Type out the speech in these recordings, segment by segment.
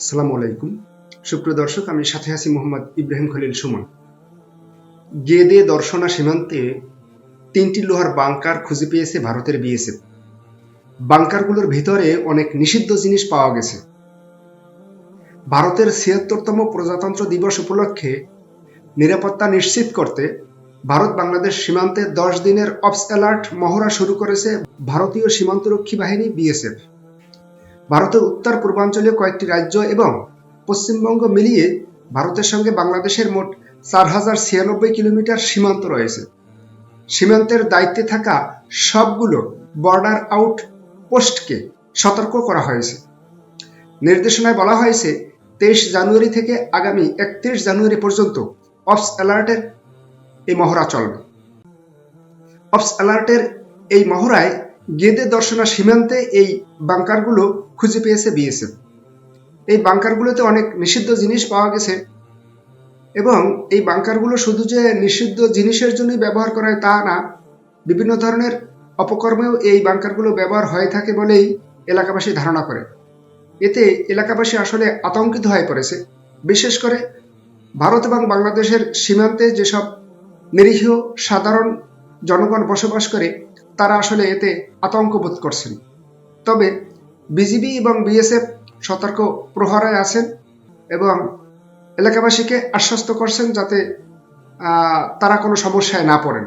আসসালামু আলাইকুম। সুপ্রিয় দর্শক, আমি সাথে আছি মোহাম্মদ ইব্রাহিম খলিল সুমন। গেদে দর্শনা সীমান্তে তিনটি লোহার বাংকার খুঁজে পেয়েছে ভারতের বিএসএফ। বাংকারগুলোর ভিতরে অনেক নিষিদ্ধ জিনিস পাওয়া গেছে। ভারতের ছিয়াত্তরতম প্রজাতন্ত্র দিবস উপলক্ষে নিরাপত্তা নিশ্চিত করতে ভারত বাংলাদেশ সীমান্তে দশ দিনের অবস অ্যালার্ট মহড়া শুরু করেছে ভারতীয় সীমান্তরক্ষী বাহিনী বিএসএফ। ভারতের উত্তর পূর্বাঞ্চলীয় কয়েকটি রাজ্য এবং পশ্চিমবঙ্গ মিলিয়ে ভারতের সঙ্গে বাংলাদেশের মোট চার হাজার ছিয়ানব্বই কিলোমিটার সীমান্ত রয়েছে। সীমান্তের দায়িত্বে থাকা সবগুলো বর্ডার আউট পোস্টকে সতর্ক করা হয়েছে। নির্দেশনায় বলা হয়েছে, তেইশ জানুয়ারি থেকে আগামী একত্রিশ জানুয়ারি পর্যন্ত অফস অ্যালার্টের এই মহড়া চলবে। অফস অ্যালার্টের এই মহড়ায় গেদে দর্শনা সীমান্তে এই বাংকারগুলো খুঁজে পেয়েছে বিএসএফ। এই বাংকারগুলোতে অনেক নিষিদ্ধ জিনিস পাওয়া গেছে এবং এই বাংকারগুলো শুধু যে নিষিদ্ধ জিনিসের জন্যই ব্যবহার করা হয় তা না, বিভিন্ন ধরনের অপকর্মেও এই বাংকারগুলো ব্যবহার হয়ে থাকে বলেই এলাকাবাসী ধারণা করে। এতে এলাকাবাসী আসলে আতঙ্কিত হয়ে পড়েছে। বিশেষ করে ভারত এবং বাংলাদেশের সীমান্তে যেসব নিরীহ সাধারণ জনগণ বসবাস করে তারা আসলে এতে আতঙ্ক বোধ করছেন। তবে বিজিবি এবং বিএসএফ সতর্ক প্রহরায় আছেন এবং এলাকাবাসীকে আশ্বস্ত করছেন যাতে তারা কোনো সমস্যায় না পড়েন।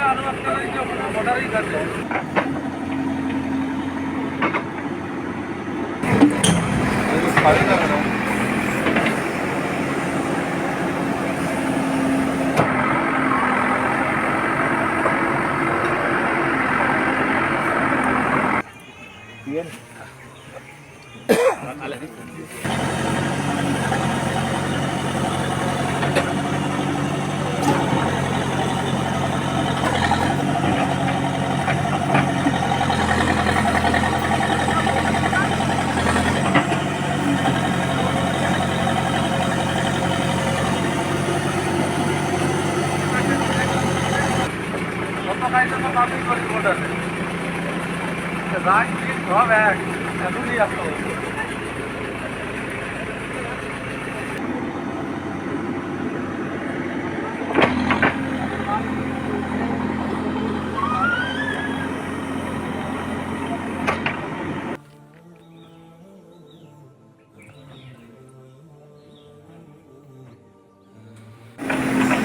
आजूबाजूला भंडारी करतो Exakt, bra väg. Jag tror ni har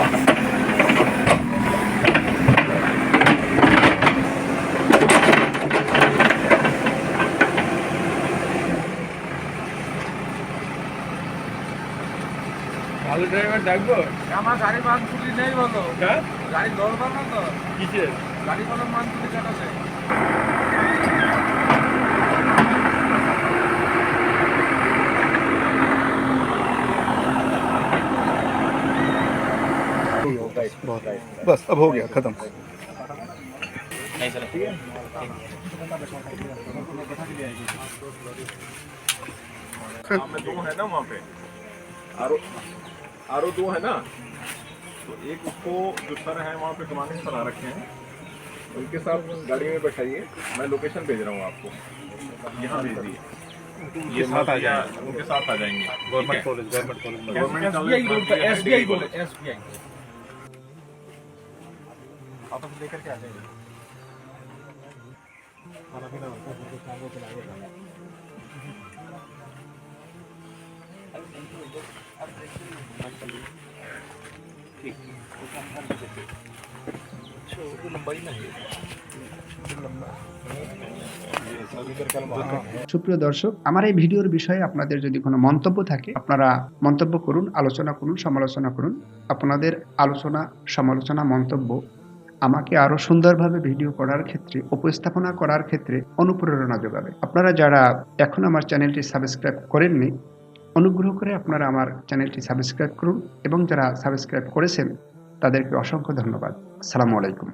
Thank you. ভালো ড্রাইভার ডাকবো আমার গাড়ি মান তুলি নেই বলো হ্যাঁ গাড়ি দরকার না তো কিসের গাড়ি কোনো মান তুলি কাটাছে बस अब हो गया खत्म में दो है ना वहाँ पे आरो आरो दो है ना? तो एक उसको जो सर है वहाँ पे कमाने सर आ रखे हैं। उनके साथ गाड़ी में बैठाइए। मैं लोकेशन भेज रहा हूँ आपको। यहाँ भेजिए ये माफिया उनके साथ आ जाएँगे। Government college government college. Government college SBI बोले एसबीआई সুপ্রিয় দর্শক, আমার এই ভিডিওর বিষয়ে আপনাদের যদি কোনো মন্তব্য থাকে, আপনারা মন্তব্য করুন, আলোচনা করুন, সমালোচনা করুন। আপনাদের আলোচনা, সমালোচনা মন্তব্য আমাকে আরও সুন্দরভাবে ভিডিও করার ক্ষেত্রে, উপস্থাপনা করার ক্ষেত্রে অনুপ্রেরণা যোগাবে। আপনারা যারা এখন আমার চ্যানেলটি সাবস্ক্রাইব করেননি অনুগ্রহ করে আপনারা আমার চ্যানেলটি সাবস্ক্রাইব করুন এবং যারা সাবস্ক্রাইব করেছেন তাদেরকে অসংখ্য ধন্যবাদ। আসসালামু আলাইকুম।